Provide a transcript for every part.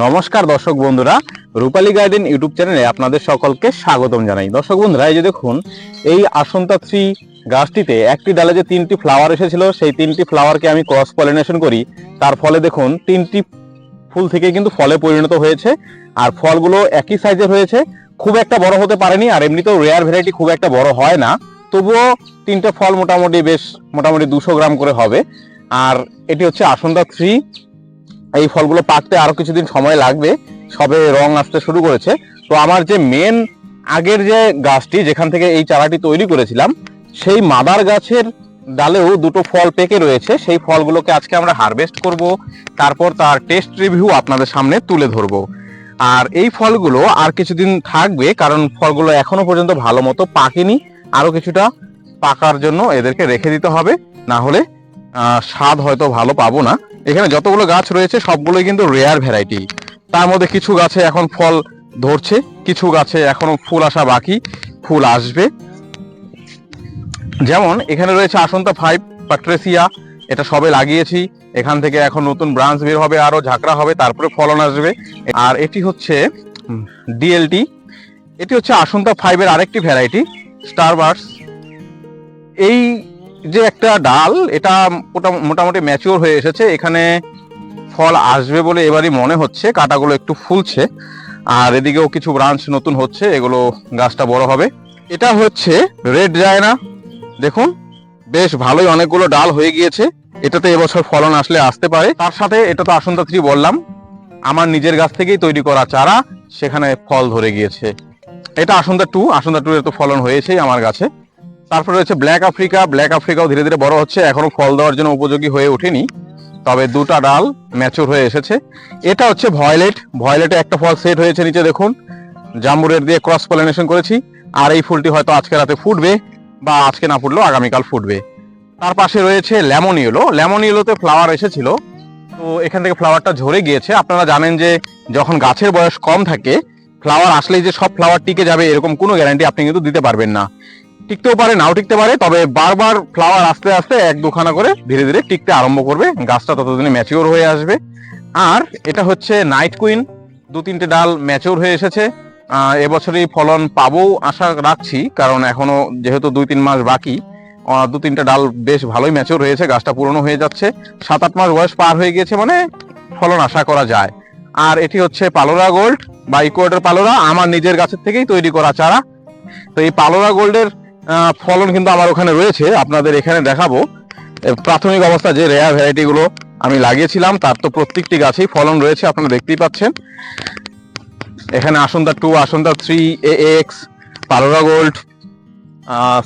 নমস্কার দর্শক বন্ধুরা, রূপালী গার্ডেন ইউটিউব চ্যানেলে আপনাদের সকলকে স্বাগতম জানাই। দর্শক বন্ধুরা, এই যে দেখুন, এই আসন্তা থ্রি গাছটিতে একটি ডালে যে তিনটি ফ্লাওয়ার এসেছিল, সেই তিনটি ফ্লাওয়ারকে আমি ক্রস পলিনেশন করি। তার ফলে দেখুন, তিনটি ফুল থেকে কিন্তু ফলে পরিণত হয়েছে, আর ফলগুলো একই সাইজের হয়েছে। খুব একটা বড় হতে পারেনি, আর এমনিতেও রেয়ার ভ্যারাইটি খুব একটা বড় হয় না। তবুও তিনটে ফল মোটামুটি বেশ, মোটামুটি দুশো গ্রাম করে হবে। আর এটি হচ্ছে আসন্তা থ্রি। এই ফলগুলো পাকতে আরও কিছুদিন সময় লাগবে, সবে রং আসতে শুরু করেছে। তো আমার যে মেন আগের যে গাছটি, যেখান থেকে এই চারাটি তৈরি করেছিলাম, সেই মাদার গাছের ডালেও দুটো ফল পেকে রয়েছে। সেই ফলগুলোকে আজকে আমরা হারভেস্ট করব, তারপর তার টেস্ট রিভিউ আপনাদের সামনে তুলে ধরবো। আর এই ফলগুলো আর কিছুদিন থাকবে, কারণ ফলগুলো এখনও পর্যন্ত ভালো মতো পাকেনি। আরও কিছুটা পাকার জন্য এদেরকে রেখে দিতে হবে, না হলে স্বাদ হয়তো ভালো পাবো না। এখানে যতগুলো গাছ রয়েছে, সবগুলোই কিন্তু রেয়ার ভ্যারাইটি তার মধ্যে কিছু গাছে এখন ফল ধরছে, কিছু গাছে এখনও ফুল আসা বাকি, ফুল আসবে। যেমন, এখানে রয়েছে আসন্তা ফাইভ পাট্রেসিয়া এটা সবে লাগিয়েছি। এখান থেকে এখন নতুন ব্রাঞ্চ বের হবে, আরও ঝাঁকড়া হবে, তারপরে ফলন আসবে। আর এটি হচ্ছে ডিএলটি এটি হচ্ছে আসন্তা ফাইভের আরেকটি ভ্যারাইটি স্টারবার্স এই যে একটা ডাল, এটা মোটা- মোটামুটি ম্যাচিওর হয়ে এসেছে, এখানে ফল আসবে বলে এবারই মনে হচ্ছে, কাটাগুলো একটু ফুলছে, আর এদিকেও কিছু ব্রাঞ্চ নতুন হচ্ছে, এগুলো গাছটা বড় হবে। এটা হচ্ছে রেড জায়না, দেখুন, বেশ ভালোই অনেকগুলো ডাল হয়ে গিয়েছে, এটাতে এবছর ফলন আসলে আসতে পারে। তার সাথে এটা তো আসন্তা থ্রি বললাম, আমার নিজের গাছ থেকেই তৈরি করা চারা, সেখানে ফল ধরে গিয়েছে। এটা আসন্তা টু আসন্তা টু এর তো ফলন হয়েছেই আমার গাছে। তারপরে রয়েছে ব্ল্যাক আফ্রিকা ব্ল্যাক আফ্রিকাও ধীরে ধীরে বড় হচ্ছে। এখনও ফল দেওয়ার জন্য উপযোগী হয়ে ওঠেনি। তবে দুটা ডাল ম্যাচুর হয়ে এসেছে। এটা হচ্ছে ভয়লেট ভয়লেটে একটা ফল সেট হয়েছে নিচে দেখুন। জাম্বুরের দিয়ে ক্রস পলিনেশন করেছি। আর এই ফুলটি হয়তো আজকে রাতে ফুটবে বা আজকে না ফুটলেও আগামীকাল ফুটবে। তার পাশে রয়েছে লেমন ইয়েলো লেমন ইয়েলোতে ফ্লাওয়ার এসেছিল। তো এখান থেকে ফ্লাওয়ারটা ঝরে গিয়েছে। আপনারা জানেন যে যখন গাছের বয়স কম থাকে ফ্লাওয়ার আসলেই যে সব ফ্লাওয়ার টিকে যাবে এরকম কোনো গ্যারান্টি আপনি কিন্তু দিতে পারবেন না। টিকতেও পারে, নাও টিকতে পারে, তবে বারবার ফ্লাওয়ার আস্তে আস্তে এক দুখানা করে ধীরে ধীরে টিকতে আরম্ভ করবে, গাছটা ততদিনে ম্যাচিওর হয়ে আসবে। আর এটা হচ্ছে নাইট কুইন দু তিনটে ডাল ম্যাচিওর হয়ে এসেছে। এবছরই ফলন পাবো আশা রাখছি, কারণ এখনও যেহেতু দুই তিন মাস বাকি দু তিনটে ডাল বেশ ভালোই ম্যাচিওর হয়েছে, গাছটা পুরনো হয়ে যাচ্ছে। সাত আট মাস বয়স পার হয়ে গিয়েছে মানে ফলন আশা করা যায়। আর এটি হচ্ছে পালোরা গোল্ড বা ইকুয়েটার পালোরা, আমার নিজের গাছের থেকেই তৈরি করা চারা। তো এই পালোরা গোল্ডের ফলন কিন্তু আমার ওখানে রয়েছে, আপনাদের এখানে দেখাবো। প্রাথমিক অবস্থা যে রেয়ার ভ্যারাইটিগুলো আমি লাগিয়েছিলাম, তার তো প্রত্যেকটি গাছেই ফলন রয়েছে, আপনারা দেখতেই পাচ্ছেন। এখানে আসন্তা টু আসন্তা থ্রি এ x Palora gold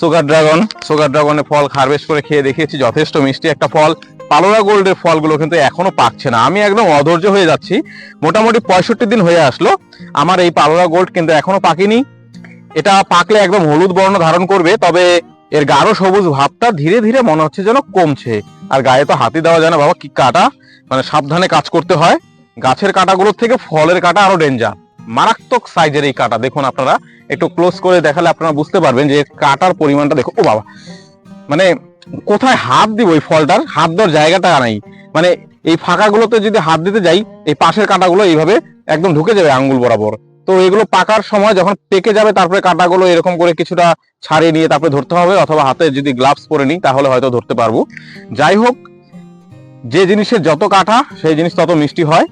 sugar dragon sugar ড্রাগনের ফল হারভেস্ট করে খেয়ে দেখিয়েছি, যথেষ্ট মিষ্টি একটা ফল। পালোরা গোল্ডের ফলগুলো কিন্তু এখনও পাকছে না। আমি একদম অধৈর্য হয়ে যাচ্ছি। মোটামুটি পঁয়ষট্টি দিন হয়ে আসলো। আমার এই পালোরা গোল্ড কিন্তু এখনও পাকেনি। এটা পাকলে একদম হলুদ বর্ণ ধারণ করবে, তবে এর গাঢ় সবুজ ভাবটা ধীরে ধীরে মনে হচ্ছে যেন কমছে। আর গায়ে তো হাতি দেওয়া যায় না, বাবা, কি কাটা? মানে সাবধানে কাজ করতে হয়। গাছের কাঁটাগুলোর থেকে ফলের কাঁটা আরও ডেঞ্জার। মারাত্মক সাইজের এই কাঁটা, দেখুন আপনারা। একটু ক্লোজ করে দেখালে আপনারা বুঝতে পারবেন যে কাঁটার পরিমাণটা দেখো, ও বাবা। মানে কোথায় হাত দিব এই ফলটার? হাত দেওয়ার জায়গাটা নাই। মানে এই ফাঁকাগুলোতে যদি হাত দিতে যাই, এই পাশের কাঁটাগুলো এইভাবে একদম ঢুকে যাবে আঙ্গুল বরাবর। তো এগুলো পাকার সময় যখন পেকে যাবে, তারপরে কাঁটাগুলো এরকম করে কিছুটা ছাড়িয়ে নিয়ে তারপরে ধরতে হবে অথবা হাতে যদি গ্লাভস পরে নিই, তাহলে হয়তো ধরতে পারব। যাই হোক, যে জিনিসের যত কাঁটা, সেই জিনিস তত মিষ্টি হয়।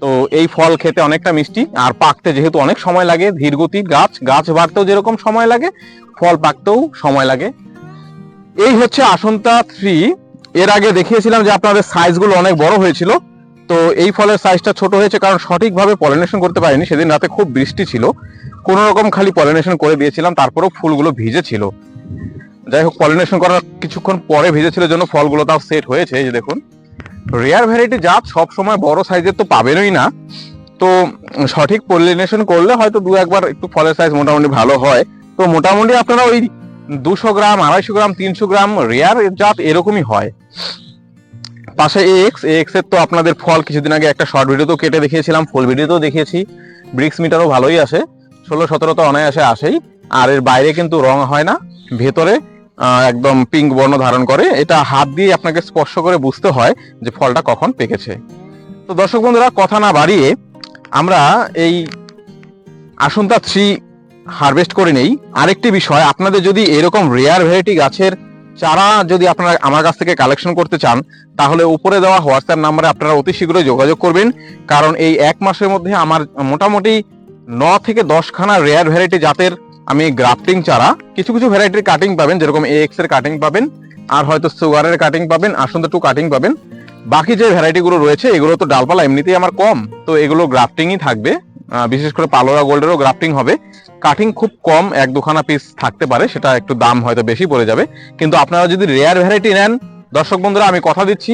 তো এই ফল খেতে অনেকটা মিষ্টি। আর পাকতে যেহেতু অনেক সময় লাগে ধীরগতি গাছ গাছ বাড়তেও যেরকম সময় লাগে, ফল পাকতেও সময় লাগে। এই হচ্ছে আসন্তা থ্রি এর আগে দেখিয়েছিলাম যে আপনাদের সাইজগুলো অনেক বড় হয়েছিল। তো এই ফলের সাইজটা ছোট হয়েছে কারণ সঠিকভাবে পলিনেশন করতে পারিনি। সেদিন রাতে খুব বৃষ্টি ছিল। কোনো রকম খালি পলিনেশন করে দিয়েছিলাম, তারপরেও ফুলগুলো ভিজে ছিল। যাই হোক পলিনেশন করার কিছুক্ষণ পরে ভিজেছিল জন্য ফলগুলো তাও সেট হয়েছে যে দেখুন। রেয়ার ভ্যারাইটি জাত সব সময় বড় সাইজের তো পাবেনই না। তো সঠিক পলিনেশন করলে হয়তো দু একবার একটু ফলের সাইজ মোটামুটি ভালো হয়। তো মোটামুটি আপনারা ওই দুশো গ্রাম, আড়াইশো গ্রাম, তিনশো গ্রাম রেয়ার জাত এরকমই হয়। পাশে এক্স এক্সের তো আপনাদের ফল কিছুদিন আগে একটা শর্ট ভিডিও তো কেটে দেখিয়েছিলাম ফুল ভিডিওতেও দেখিয়েছি। ব্রিক্স মিটারও ভালোই আসে। ষোলো, সতেরো তো অনায়াসে আসেই। আর এর বাইরে কিন্তু রং হয় না। ভেতরে একদম পিঙ্ক বর্ণ ধারণ করে। এটা হাত দিয়ে আপনাকে স্পর্শ করে বুঝতে হয় যে ফলটা কখন পেকেছে। তো দর্শক বন্ধুরা, কথা না বাড়িয়ে আমরা এই আসন্তা থ্রি হারভেস্ট করে নেই। আরেকটি বিষয়, আপনাদের যদি এরকম রেয়ার ভ্যারাইটি গাছের চারা যদি আপনারা আমার কাছ থেকে কালেকশন করতে চান, তাহলে উপরে দেওয়া হোয়াটসঅ্যাপ নাম্বারে আপনারা অতি শীঘ্রই যোগাযোগ করবেন। কারণ এই এক মাসের মধ্যে আমার মোটামুটি ন থেকে দশখানা রেয়ার ভ্যারাইটি জাতের আমি গ্রাফটিং চারা, কিছু কিছু ভ্যারাইটির কাটিং পাবেন, যেরকম এ এক্সের কাটিং পাবেন, আর হয়তো সুগারের কাটিং পাবেন আসন্তা টু কাটিং পাবেন। বাকি যে ভ্যারাইটিগুলো রয়েছে, এগুলো তো ডালপালা এমনিতেই আমার কম, তো এগুলো গ্রাফটিংই থাকবে। বিশেষ করে পালোরা গোল্ডেরও গ্রাফটিং হবে। কাটিং খুব কম, এক দুখানা পিস থাকতে পারে, সেটা একটু দাম হয়তো বেশি পড়ে যাবে। কিন্তু আপনারা যদি রেয়ার ভ্যারাইটি নেন, দর্শক বন্ধুরা, আমি কথা দিচ্ছি,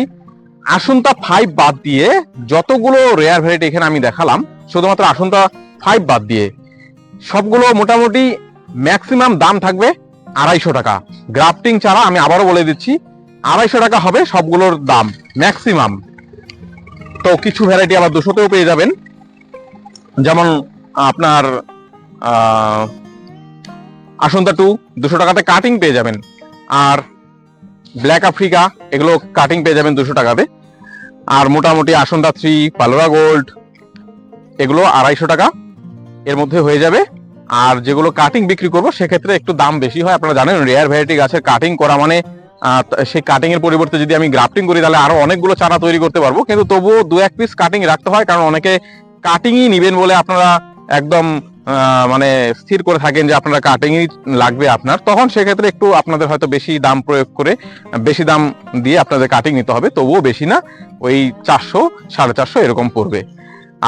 আসন্তা ফাইভ বাদ দিয়ে যতগুলো রেয়ার ভ্যারাইটি এখানে আমি দেখালাম, শুধুমাত্র আসন্তা ফাইভ বাদ দিয়ে, সবগুলো মোটামুটি ম্যাক্সিমাম দাম থাকবে আড়াইশো টাকা। গ্রাফটিং ছাড়া আমি আবারও বলে দিচ্ছি, আড়াইশো টাকা হবে সবগুলোর দাম ম্যাক্সিমাম তো কিছু ভ্যারাইটি আবার দুশোতেও পেয়ে যাবেন। যেমন আপনার আসন্তা টু দুশো টাকাতে কাটিং পেয়ে যাবেন। আর ব্ল্যাক আফ্রিকা এগুলো কাটিং পেয়ে যাবেন দুশো টাকাতে। আর মোটামুটি আসন্তা থ্রি পালোরা গোল্ড এগুলো আড়াইশো টাকা এর মধ্যে হয়ে যাবে। আর যেগুলো কাটিং বিক্রি করব, সেক্ষেত্রে একটু দাম বেশি হয়। আপনারা জানেন রেয়ার ভ্যারাইটি গাছের কাটিং করা মানে সেই কাটিং এর পরিবর্তে যদি আমি গ্রাফটিং করি, তাহলে আরও অনেকগুলো চারা তৈরি করতে পারব। কিন্তু তবুও দু এক পিস কাটিং রাখতে হয়, কারণ অনেকে কাটিংই নিবেন বলে আপনারা একদম মানে স্থির করে থাকেন যে আপনারা কাটিংই লাগবে আপনার, তখন সেক্ষেত্রে একটু আপনাদের হয়তো বেশি দাম প্রয়োগ করে, বেশি দাম দিয়ে আপনাদের কাটিং নিতে হবে, তবুও বেশি না, ওই চারশো, সাড়ে চারশো এরকম পড়বে।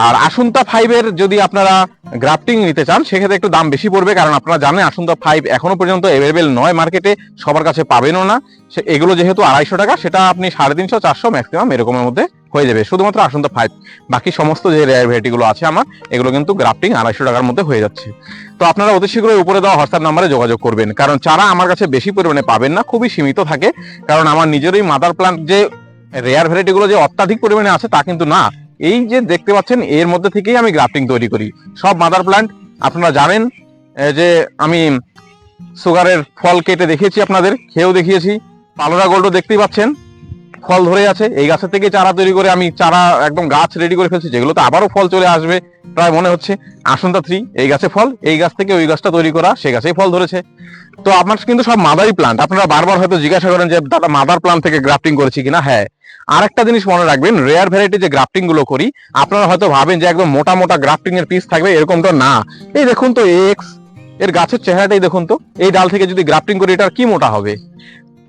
আর আসন্তা ফাইভের যদি আপনারা গ্রাফটিং নিতে চান, সেক্ষেত্রে একটু দাম বেশি পড়বে, কারণ আপনারা জানেন আসন্তা ফাইভ এখনও পর্যন্ত অ্যাভেলেবেল নয় মার্কেটে সবার কাছে পাবেনও না। সে, এগুলো যেহেতু আড়াইশো টাকা, সেটা আপনি সাড়ে তিনশো, চারশো ম্যাক্সিমাম এরকমের মধ্যে হয়ে যাবে। শুধুমাত্র আসন্তা ফাইভ বাকি সমস্ত যে রেয়ার ভ্যারাইটিগুলো আছে আমার, এগুলো কিন্তু গ্রাফটিং আড়াইশো টাকার মধ্যে হয়ে যাচ্ছে। তো আপনারা অতি শীঘ্রই উপরে দেওয়া হোয়াটসঅ্যাপ নাম্বারে যোগাযোগ করবেন। কারণ চারা আমার কাছে বেশি পরিমাণে পাবেন না, খুবই সীমিত থাকে। কারণ আমার নিজেরই মাদার প্লান্ট যে রেয়ার ভ্যারাইটিগুলো যে অত্যাধিক পরিমাণে আছে তা কিন্তু না। এই যে দেখতে পাচ্ছেন, এর মধ্যে থেকেই আমি গ্রাফটিং তৈরি করি। সব মাদার প্লান্ট আপনারা জানেন যে আমি সুগারের ফল কেটে দেখিয়েছি আপনাদের, খেয়েও দেখিয়েছি। পালোরা গোল্ডও দেখতেই পাচ্ছেন। ফল ধরে আছে। এই গাছের থেকে চারা তৈরি করে আমি চারা একদম গাছ রেডি করে ফেলছি, যেগুলোতে আবারও ফল চলে আসবে, প্রায় মনে হচ্ছে। আসন্তা থ্রি এই গাছে ফল, এই গাছ থেকে ওই গাছটা তৈরি করা সেই গাছেই ফল ধরেছে। তো আমার কিন্তু সব মাদারি প্লান্ট আপনারা বারবার হয়তো জিজ্ঞাসা করেন যে, দাদা মাদার প্লান্ট থেকে গ্রাফটিং করেছি কিনা? হ্যাঁ। আরেকটা জিনিস মনে রাখবেন রেয়ার ভ্যারাইটি যে গ্রাফটিংগুলো করি, আপনারা হয়তো ভাবেন যে, একদম মোটা মোটা গ্রাফটিং এর পিস থাকবে, এরকম তো না। এই দেখুন তো এক্সের গাছের চেহারাটাই দেখুন তো। এই ডাল থেকে যদি গ্রাফটিং করি এটা কি মোটা হবে?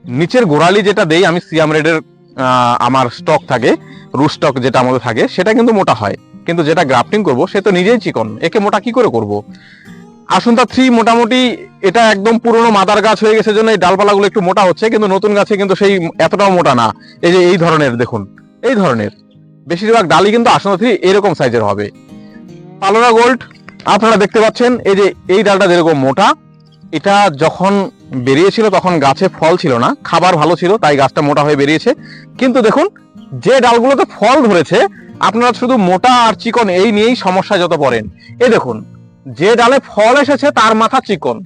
নিচের গোড়ালি যেটা দেই, আমি সিয়াম রেডের আমার স্টক থাকে রুট স্টক যেটা আমাদের থাকে, সেটা কিন্তু মোটা হয়। কিন্তু যেটা গ্রাফটিং করব, সে তো নিজেই চিকন। একে মোটা কি করে করব? আসন্তা থ্রি মোটামুটি এটা একদম পুরনো মাদার গাছ হয়ে গেছে জন্য এই ডালপালাগুলো একটু মোটা হচ্ছে, কিন্তু নতুন গাছে কিন্তু সেই এতটাও মোটা না। এই যে এই ধরনের, দেখুন, এই ধরনের। বেশিরভাগ ডালই কিন্তু আসন্তা থ্রি এরকম সাইজের হবে। পালোরা গোল্ড আপনারা দেখতে পাচ্ছেন, এই যে এই ডালটা যেরকম মোটা, এটা যখন বেরিয়েছিল তখন গাছে ফল ছিল না, খাবার ভালো ছিল, তাই গাছটা মোটা হয়ে বেরিয়েছে। কিন্তু দেখুন, যে ডালগুলোতে ফল ধরেছে, আপনারা শুধু মোটা আর চিকন এই নিয়েই সমস্যা যত পড়েন। এই দেখুন, যে ডালে ফল এসেছে, তার মাথা চিকন।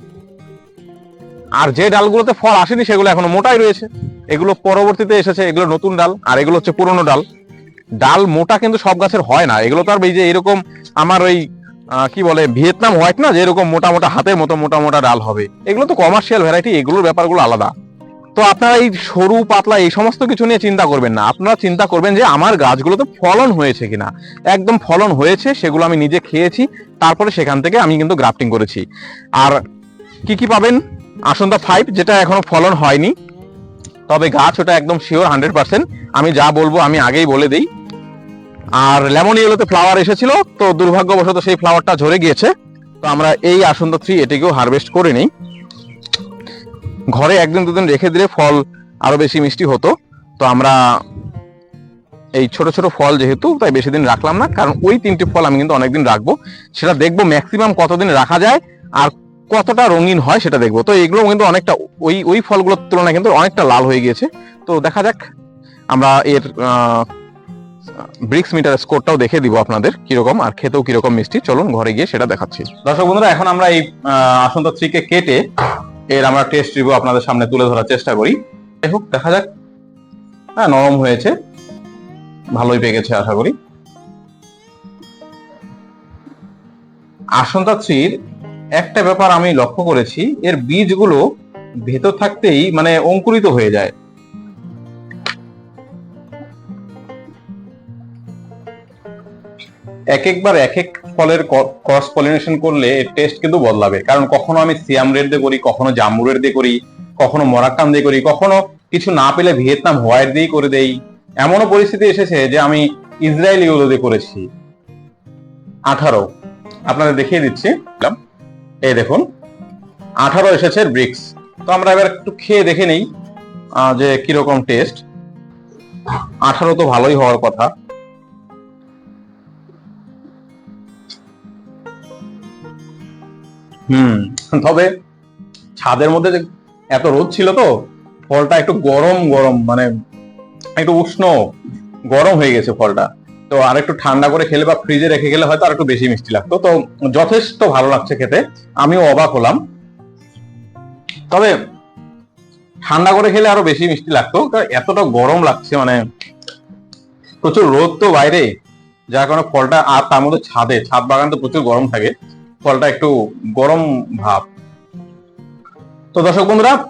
আর যে ডালগুলোতে ফল আসেনি, সেগুলো এখনও মোটাই রয়েছে। এগুলো পরবর্তীতে এসেছে, এগুলো নতুন ডাল, আর এগুলো হচ্ছে পুরনো ডাল। ডাল মোটা কিন্তু সব গাছের হয় না। এগুলো তো আর এই যে এরকম আমার ওই কি বলে, ভিয়েতনাম হোয়াইট না, যে এরকম মোটা মোটা হাতের মতো মোটা মোটা ডাল হবে। এগুলো তো কমার্শিয়াল ভ্যারাইটি এগুলোর ব্যাপারগুলো আলাদা। তো আপনারা এই সরু, পাতলা, এই সমস্ত কিছু নিয়ে চিন্তা করবেন না। আপনারা চিন্তা করবেন যে আমার গাছগুলোতে ফলন হয়েছে কিনা। একদম ফলন হয়েছে, সেগুলো আমি নিজে খেয়েছি, তারপরে সেখান থেকে আমি কিন্তু গ্রাফটিং করেছি। আর কি কি পাবেন? আসন্তা ফাইভ যেটা এখনও ফলন হয়নি। তবে গাছ ওটা একদম শিওর হান্ড্রেড পার্সেন্ট আমি যা বলব, আমি আগেই বলে দিই। আর লেমন ইয়েলোতে ফ্লাওয়ার এসেছিল, তো দুর্ভাগ্যবশত সেই ফ্লাওয়ারটা ঝরে গিয়েছে। তো আমরা এই আসন্তা থ্রি এটিকেও হারভেস্ট করে নিই। ঘরে একদিন দুদিন রেখে দিলে ফল আরও বেশি মিষ্টি হতো। তো আমরা এই ছোট ছোট ফল যেহেতু, তাই বেশি দিন রাখলাম না। কারণ ওই তিনটি ফল আমি কিন্তু অনেকদিন রাখব। সেটা দেখব ম্যাক্সিমাম কতদিন রাখা যায় আর কতটা রঙিন হয় সেটা দেখব। তো এগুলো কিন্তু অনেকটা, ওই ওই ফলগুলোর তুলনায় কিন্তু অনেকটা লাল হয়ে গিয়েছে। তো দেখা যাক, আমরা এর ব্রিক্স মিটার স্কোরটাও দেখে দিব আপনাদের কীরকম আর খেতেও কীরকম মিষ্টি। চলুন ঘরে গিয়ে সেটা দেখাচ্ছি। দর্শক বন্ধুরা, এখন আমরা এই আসন্ত থ্রিকে কেটে এর আমরা টেস্ট রিভিউ আপনাদের সামনে তুলে ধরার চেষ্টা করি। যাই হোক, দেখা যাক। হ্যাঁ নরম হয়েছে। ভালোই পেকেছে আশা করি। আসন্তা থ্রির একটা ব্যাপার আমি লক্ষ্য করেছি, এর বীজগুলো ভেতর থাকতেই মানে অঙ্কুরিত হয়ে যায়। এক একবার এক এক ফলের ক্রস পলিনেশন করলে এর টেস্ট কিন্তু বদলাবে। কারণ কখনো আমি সিয়াম রেড দিয়ে করি, কখনো জাম্বু রেড দিয়ে করি, কখনো মরাক্কান দিয়ে করি, কখনো কিছু না পেলে ভিয়েতনাম হোয়াইট দিয়েই করে দেই। এমনও পরিস্থিতি এসেছে যে আমি ইসরায়েল ইউলো দিয়ে করেছি। আঠারো। আপনাদের দেখিয়ে দিচ্ছি। এই দেখুন, আঠারো এসেছে ব্রিক্স। তো আমরা এবার একটু খেয়ে দেখে নেই যে কীরকম টেস্ট আঠারো তো ভালোই হওয়ার কথা। তবে ছাদের মধ্যে এত রোদ ছিল তো, ফলটা একটু গরম গরম মানে একটু উষ্ণ, গরম হয়ে গেছে ফলটা। তো আর একটু ঠান্ডা করে খেলে বা ফ্রিজে রেখে গেলে হয়তো আর একটু বেশি মিষ্টি লাগতো। তো যথেষ্ট ভালো লাগছে খেতে। আমিও অবাক হলাম। তবে ঠান্ডা করে খেলে আরও বেশি মিষ্টি লাগতো। এতটা গরম লাগছে মানে প্রচুর রোদ তো বাইরে। যার কারণে ফলটা আর তার মধ্যে ছাদে, ছাদ বাগান তো প্রচুর গরম থাকে। ফলটা একটু গরম ভাব। তো দর্শক বন্ধুরা,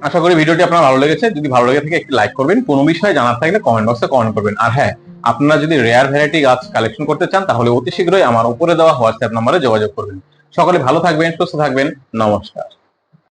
আশা করি ভিডিওটি আপনার ভালো লেগেছে। যদি ভালো লেগে থাকে, একটি লাইক করবেন। কোনো বিষয়ে জানার থাকলে কমেন্ট বক্সে কমেন্ট করবেন। আর হ্যাঁ আপনারা যদি রেয়ার ভ্যারাইটি গাছ কালেকশন করতে চান, তাহলে অতি শীঘ্রই আমার উপরে দেওয়া হোয়াটসঅ্যাপ নাম্বারে যোগাযোগ করবেন। সকলে ভালো থাকবেন, সুস্থ থাকবেন। নমস্কার।